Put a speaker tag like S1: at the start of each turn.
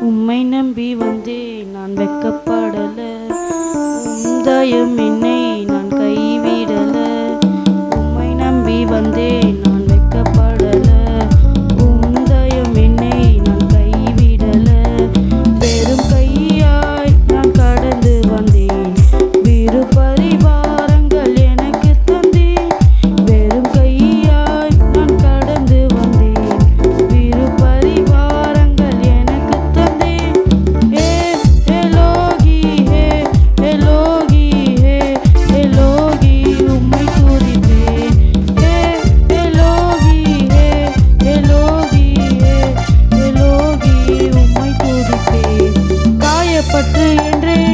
S1: உம்மை நம்பி வந்தேன். நான் வெக்கப்படல உந்தயம் என்ன என்று